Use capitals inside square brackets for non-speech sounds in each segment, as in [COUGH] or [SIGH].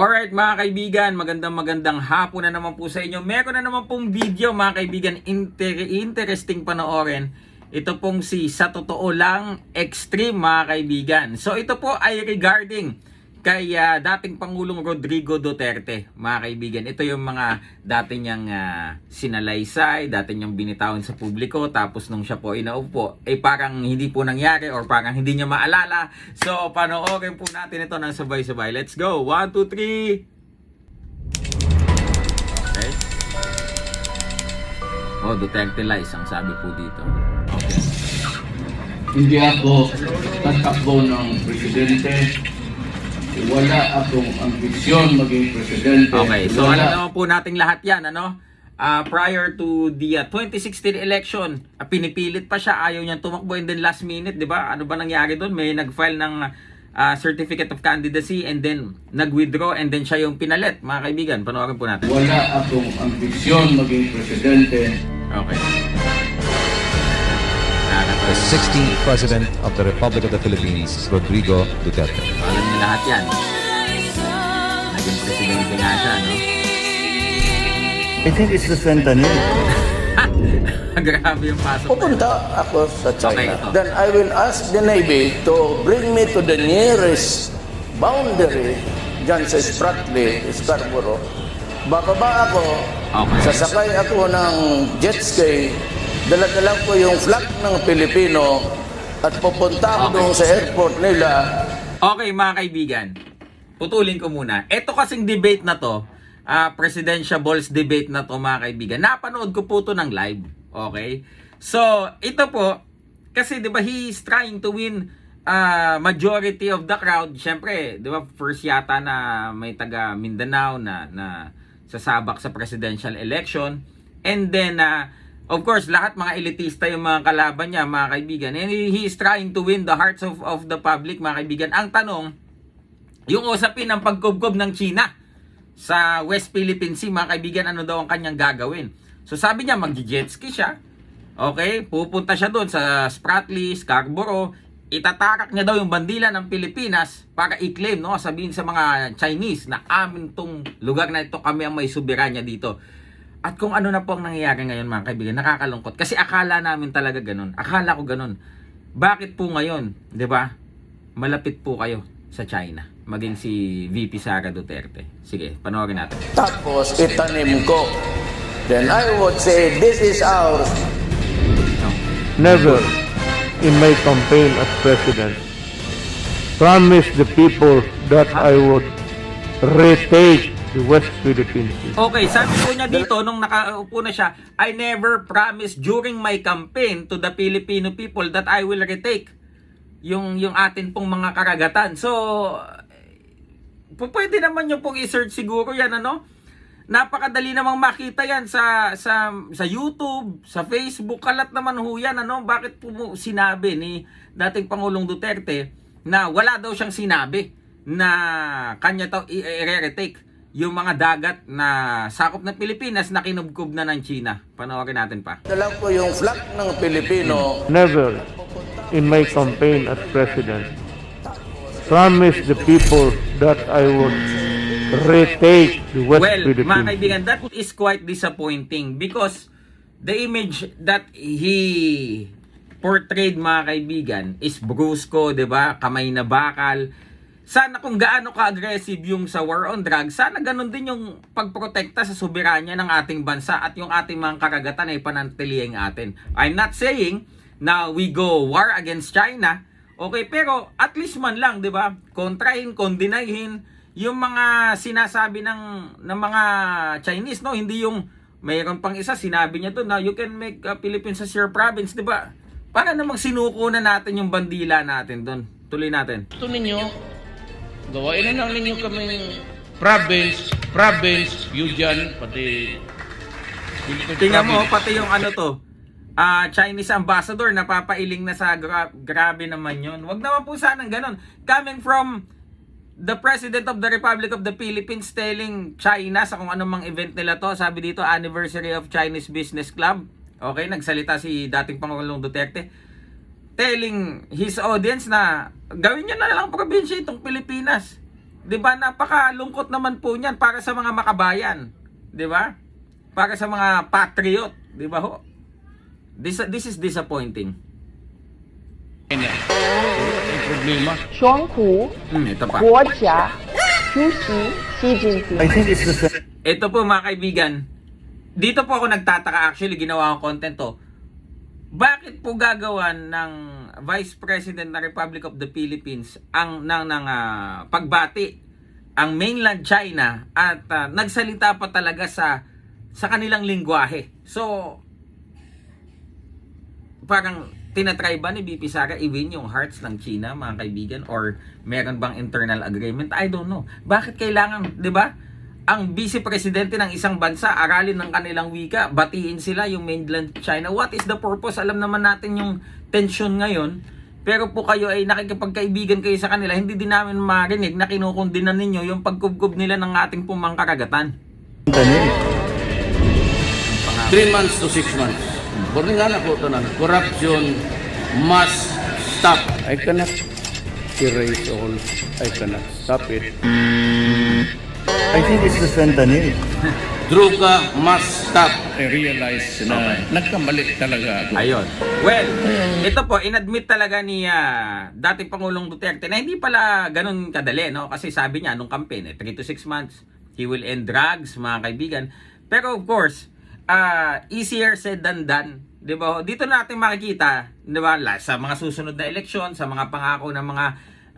Alright mga kaibigan, magandang magandang hapon na naman po sa inyo. Meron na naman pong video mga kaibigan, inter- interesting panoorin. Ito pong si Sa Totoo Lang Extreme mga kaibigan. So ito po ay regarding kay ah, dating Pangulong Rodrigo Duterte mga kaibigan. Ito yung mga dati niyang ah, sinalaysay, dati niyang binitawan sa publiko. Tapos nung siya po inaupo, eh parang hindi po nangyari or parang hindi niya maalala. So panoorin po natin ito ng sabay-sabay. Let's go! 1, 2, 3! Okay. Oh, Duterte lies ang sabi po dito. Okay. Hindi ako tatakbo ng presidente. Wala akong ambisyon maging presidente. Okay, so Wala. alam naman po nating lahat yan, ano? Ah, prior to the ah, 2016 election, ah, pinipilit pa siya, ayaw niyang tumakbo and then last minute, di ba? Ano ba nangyari doon? May nag-file ng ah, certificate of candidacy and then nag-withdraw and then siya yung pinalit. Mga kaibigan, panoorin po natin. Wala akong ambisyon maging presidente. Okay. The Nakakatawa. 16th President of the Republic of the Philippines, Rodrigo Duterte. Alam niyo lahat yan. Naging presidente nga siya, no? I think it's the fentanyl. [LAUGHS] Grabe yung pasok. Pupunta ako sa China. Okay. Then I will ask the Navy to bring me to the nearest boundary dyan sa Spratly, Scarborough. Bababa ako, Okay. sasakay ako ng jet ski, dala-dala ko yung flag ng Pilipino at pupunta ako Okay. doon sa airport nila Okay mga kaibigan, putulin ko muna. Ito kasing debate na to, ah presidential balls debate na to mga kaibigan. Napanood ko po to ng live. Okay? So, ito po, kasi 'di ba he is trying to win ah, majority of the crowd. Syempre, 'di ba first yata na may taga Mindanao na na sasabak sa presidential election. And then ah, of course, lahat mga elitista yung mga kalaban niya, mga kaibigan. And he is trying to win the hearts of of the public, mga kaibigan. Ang tanong, yung usapin ng pagkubkob ng China sa West Philippine Sea, mga kaibigan, ano daw ang kanyang gagawin? So sabi niya, mag-jet siya. Okay, pupunta siya doon sa Spratly, Scarborough, itatarak niya daw yung bandila ng Pilipinas para i-claim, no? Sabihin sa mga Chinese na amin tong lugar na ito, kami ang may soberanya dito. At kung ano na po ang nangyayari ngayon mga kaibigan, nakakalungkot. Kasi akala namin talaga ganun. Akala ko ganun. Bakit po ngayon, 'di ba? Malapit po kayo sa China. Maging si VP Sara Duterte. Sige, panoorin natin. tapos itanim ko. Then I would say, this is ours. Never in my campaign as president promise the people that I would retake the West Philippine Sea. Okay, sabi po niya dito nung nakaupo na siya, I never promised during my campaign to the Filipino people that I will retake yung yung atin pong mga karagatan. So pwede naman yung pong i-search siguro yan ano. Napakadali namang makita yan sa sa sa YouTube, sa Facebook, kalat naman ho yan ano. Bakit po sinabi ni dating Pangulong Duterte na wala daw siyang sinabi na kanya i- i-retake yung mga dagat na sakop ng Pilipinas na kinubkob na ng China. Panoorin natin pa. Dala ko yung flag ng Pilipino Never in my campaign as president promise the people that I would retake the West Well, Philippine mga Sea. kaibigan, that is quite disappointing because the image that he portrayed mga kaibigan is brusco, 'di ba? Kamay na bakal. Sana kung gaano ka-aggressive yung sa war on drugs, sana ganun din yung pagprotekta sa soberanya ng ating bansa at yung ating mga karagatan ay panantilihin atin. I'm not saying na we go war against China, okay, pero at least man lang, 'di ba? Kontrahin, kondinahin yung mga sinasabi ng ng mga Chinese, no? Hindi yung mayroon pang isa sinabi niya to na you can make uh, Philippines as your province, 'di ba? Para namang sinuko na natin yung bandila natin doon. Tuloy natin. Ito ninyo, gawain na lang ninyo kaming province, province, dyan, pati Tingnan mo, pati yung ano to, ah Chinese ambassador, napapailing na sa gra- grabe naman yun. Wag naman po sanang ganun. Coming from the President of the Republic of the Philippines telling China sa kung anong mang event nila to, sabi dito, anniversary of Chinese Business Club. Okay, nagsalita si dating Pangulong Duterte telling his audience na gawin niyo na lang probinsya itong Pilipinas. 'Di ba? Napakalungkot naman po niyan para sa mga makabayan, 'di ba? Para sa mga patriot, 'di ba ho? This this is disappointing. Problema. Chongku, Hmm, ito pa. Guotia, Xi Jinping. Ito po mga kaibigan. Dito po ako nagtataka actually ginawa akong content to. Bakit po gagawan ng Vice President ng Republic of the Philippines ang ng, ng ah, pagbati ang mainland China at ah, nagsalita pa talaga sa sa kanilang lingwahe. So parang tinatry ba ni BP Sara i-win yung hearts ng China, mga kaibigan? Or meron bang internal agreement? I don't know. Bakit kailangan, di ba? Ang vice presidente ng isang bansa, aralin ng kanilang wika, batiin sila yung mainland China. What is the purpose? Alam naman natin yung tension ngayon. Pero po kayo ay nakikipagkaibigan kayo sa kanila, hindi din namin marinig na kinukundinan ninyo yung pagkubkob nila ng ating pumang karagatan. Three months to six months. Borni nga na po ito na. Corruption must stop. I cannot erase all. I cannot stop it. I think it's the fentanyl. Druga must stop. I realize na nagkamali talaga ako. Ayun. Well, ito po, inadmit talaga ni ah, dating Pangulong Duterte na hindi pala ganun kadali, no? Kasi sabi niya, nung campaign, eh, 3 to 6 months, he will end drugs, mga kaibigan. Pero of course, ah, easier said than done. Di ba? Dito natin makikita, di ba, la- sa mga susunod na eleksyon, sa mga pangako ng mga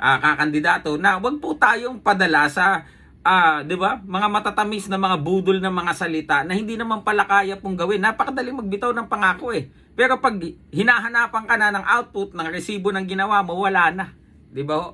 ah, kakandidato, na wag po tayong padala sa ah, 'di ba? Mga matatamis na mga budol ng mga salita na hindi naman pala kaya pong gawin. Napakadali magbitaw ng pangako eh. Pero pag hinahanapan ka na ng output ng resibo ng ginawa mo, wala na. 'Di ba?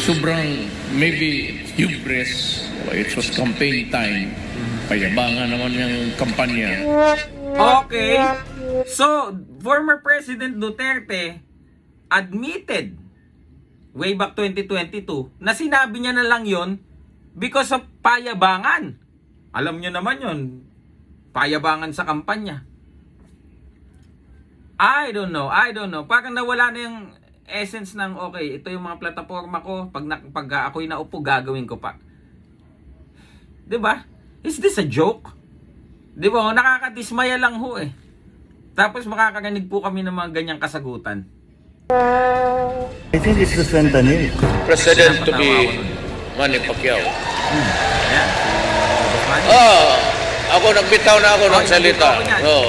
Sobrang maybe hubris. It was campaign time. Payabangan naman yung kampanya. Okay. So, former President Duterte admitted way back 2022 na sinabi niya na lang yon because of payabangan. Alam niyo naman yon Payabangan sa kampanya. I don't know. I don't know. Parang nawala na yung essence ng okay, ito yung mga plataforma ko. Pag, na, pag ako'y naupo, gagawin ko pa. 'Di ba? Is this a joke? 'Di ba? Nakakadismaya lang ho eh. Tapos makakarinig po kami ng mga ganyang kasagutan. I think it's the fentanyl. President to be Manny Pacquiao. Ayan, si. Oh, ako nagbitaw na ako Oh, ng salita. niyan. Oh.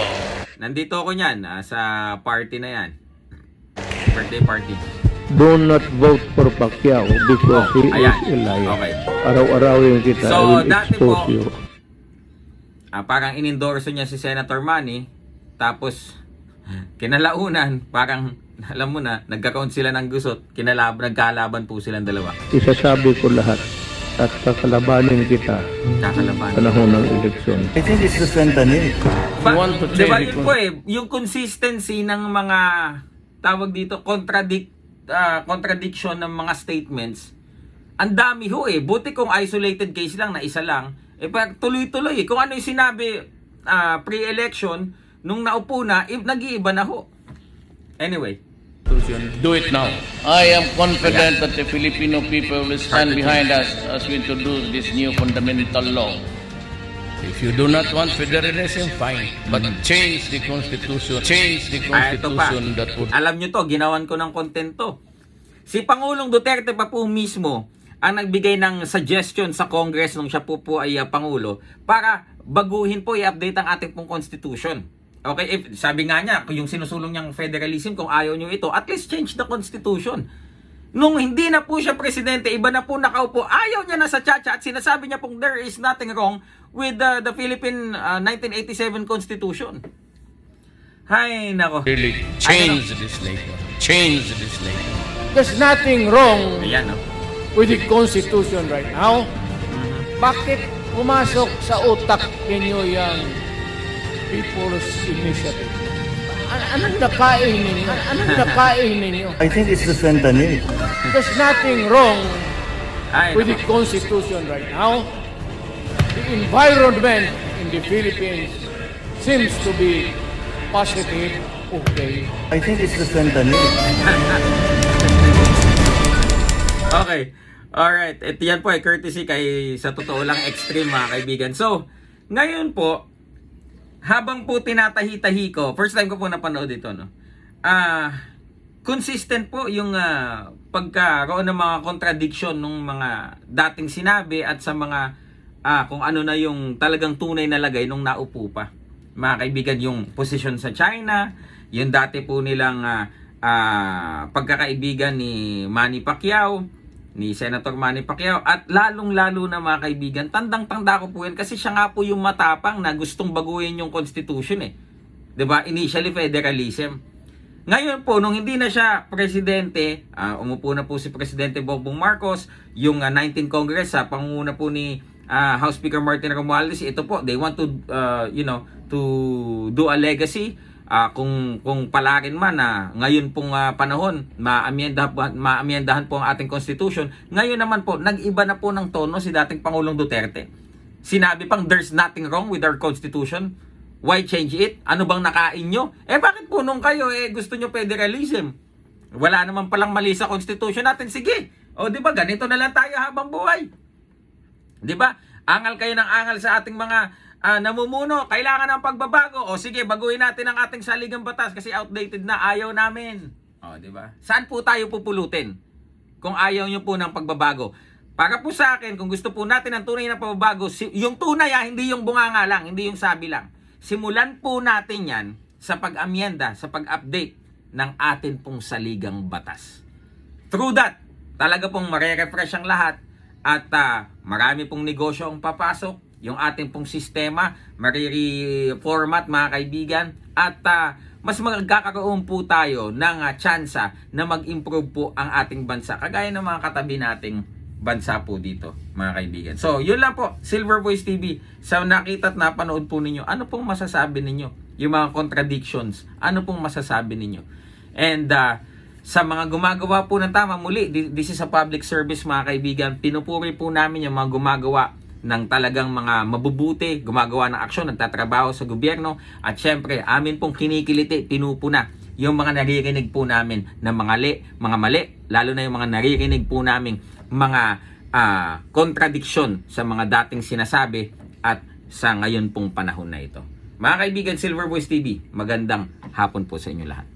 Nandito ako niyan ah, sa party na yan. Birthday party. Do not vote for Pacquiao because he Oh, ayan. is a liar. Okay. Araw-arawin kita, So, I will dati po- you. Ah, parang inendorso niya si Senator Manny. Tapos, kinalaunan, parang, [LAUGHS] alam mo na, nagkakaon sila ng gusot. Kinalab, nagkalaban po silang dalawa. Isasabi ko lahat at kakalabanin kita Kakalaban. panahon ng eleksyon. I think it's the fentanyl. Ba, You want to change yun it? po eh, yung consistency ng mga tawag dito, contradict, ah, contradiction ng mga statements, ang dami ho eh. Buti kung isolated case lang na isa lang, eh pag tuloy-tuloy eh. Kung ano yung sinabi ah, pre-election, nung naupo na, eh, nag-iiba na ho. Anyway, Do it now. I am confident that the Filipino people will stand behind us as we introduce this new fundamental law. If you do not want federalism, fine. But change the constitution. Change the ah, constitution that would Alam nyo to, ginawan ko ng content to. Si Pangulong Duterte pa po mismo ang nagbigay ng suggestion sa Congress nung siya po po ay ah, Pangulo para baguhin po, i-update ang ating pong Constitution. Okay, if, sabi nga niya, kung yung sinusulong niyang federalism, kung ayaw niyo ito, at least change the Constitution. Nung hindi na po siya presidente, iba na po nakaupo, ayaw niya na sa chacha at sinasabi niya pong there is nothing wrong with uh, the Philippine uh, 1987 Constitution. Hay, nako. really change this nation. Change this nation. There's nothing wrong Ayan, no? with the Constitution right now. Bakit pumasok sa utak ninyo yung People's Initiative? An- anong nakain ninyo? An- anong [LAUGHS] nakain ninyo? I think it's the fentanyl. There's nothing wrong Ay, with the. Constitution right now. The environment in the Philippines seems to be positive, okay. I think it's the fentanyl. [LAUGHS] Okay. Alright, ito yan po ay courtesy kay sa totoo lang extreme mga kaibigan. So, ngayon po, habang po tinatahi-tahi ko, first time ko po napanood ito, no? Ah, consistent po yung ah, pagkaroon ng mga contradiction ng mga dating sinabi at sa mga ah, kung ano na yung talagang tunay na lagay nung naupo pa. Mga kaibigan, yung posisyon sa China, yung dati po nilang ah, ah, pagkakaibigan ni Manny Pacquiao, ni Senator Manny Pacquiao at lalong-lalo na mga kaibigan, tandang-tanda ko po yan kasi siya nga po yung matapang na gustong baguhin yung constitution eh. ba? Initially federalism. Ngayon po, nung hindi na siya presidente, ah, umupo na po si Presidente Bongbong Marcos, yung ah, 19 Congress sa pangunguna po ni ah, House Speaker Martin Romualdez, ito po, they want to, ah, you know, to do a legacy. Ah, kung kung palakin man na ngayon pong ah, panahon maamyenda maamyendahan po ang ating constitution ngayon naman po nag-iba na po ng tono si dating Pangulong Duterte. Sinabi pang there's nothing wrong with our constitution. Why change it? Ano bang nakain nyo? Eh bakit po nung kayo eh gusto nyo federalism? Wala naman palang mali sa constitution natin. Sige. O di ba ganito na lang tayo habang buhay. 'Di ba? Angal kayo ng angal sa ating mga ah, namumuno. Kailangan ng pagbabago. O sige, baguhin natin ang ating saligang batas kasi outdated na. Ayaw namin. O, 'di ba? Saan po tayo pupulutin? Kung ayaw nyo po ng pagbabago. Para po sa akin, kung gusto po natin ng tunay na pagbabago, yung tunay ah, hindi yung bunganga lang, hindi yung sabi lang. Simulan po natin yan sa pag-amyenda, sa pag-update ng atin pong saligang batas. Through that, talaga pong mare-refresh ang lahat at ah, marami pong negosyo ang papasok. Yung ating pong sistema, mariri-format mga kaibigan. At ah, mas magkakaroon po tayo ng uh, tsansa na mag-improve po ang ating bansa. Kagaya ng mga katabi nating bansa po dito, mga kaibigan. So, yun lang po, Silver Voice TV. Sa nakita at napanood po ninyo, ano pong masasabi ninyo? Yung mga contradictions, ano pong masasabi ninyo? And uh, sa mga gumagawa po ng tama, muli, thi- this is a public service mga kaibigan. Pinupuri po namin yung mga gumagawa ng talagang mga mabubuti, gumagawa ng aksyon, nagtatrabaho sa gobyerno. At syempre, amin pong kinikiliti, pinupuna yung mga naririnig po namin na mga, li, mga mali, lalo na yung mga naririnig po namin mga ah, kontradiksyon sa mga dating sinasabi at sa ngayon pong panahon na ito. Mga kaibigan, Silver Voice TV, magandang hapon po sa inyo lahat.